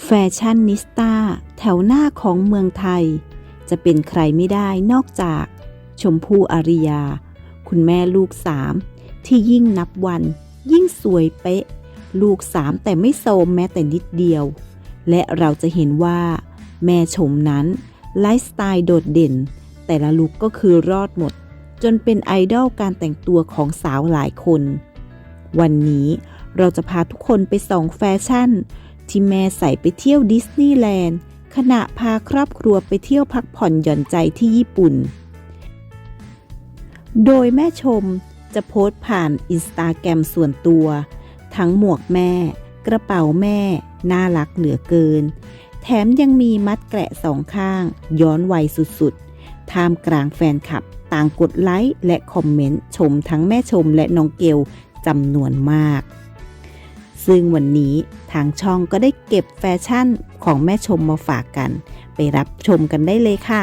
แฟชั่นนิสต้าแถวหน้าของเมืองไทย จะเป็นใครไม่ได้นอกจาก ชมพู่อาริยา คุณแม่ลูกสามที่ยิ่งนับวัน ยิ่งสวยเป๊ะ ลูกสามแต่ไม่โซมแม้แต่นิดเดียว และเราจะเห็นว่า แม่ชมนั้น ไลฟ์สไตล์โดดเด่น แต่ละลุกก็คือรอดหมด จนเป็นไอดอลการแต่งตัวของสาวหลายคน วันนี้เราจะพาทุกคนไปส่องแฟชั่น ที่แม่ใส่ไปเที่ยวดิสนีย์แลนด์ขณะพาครอบครัวไปเที่ยวพักผ่อนหย่อนใจที่ญี่ปุ่น โดยแม่ชมจะโพสต์ผ่านอินสตาแกรมส่วนตัว ทั้งหมวกแม่ กระเป๋าแม่ น่ารักเหลือเกิน แถมยังมีมัดแกะสองข้าง ย้อนวัยสุดๆ ท่ามกลางแฟนคลับ ต่างกดไลค์และคอมเมนต์ชมทั้งแม่ชมและน้องเกลจำนวนมาก ซึ่งวันนี้ ทางช่องก็ได้เก็บแฟชั่นของแม่ชมมาฝากกัน ไปรับชมกันได้เลยค่ะ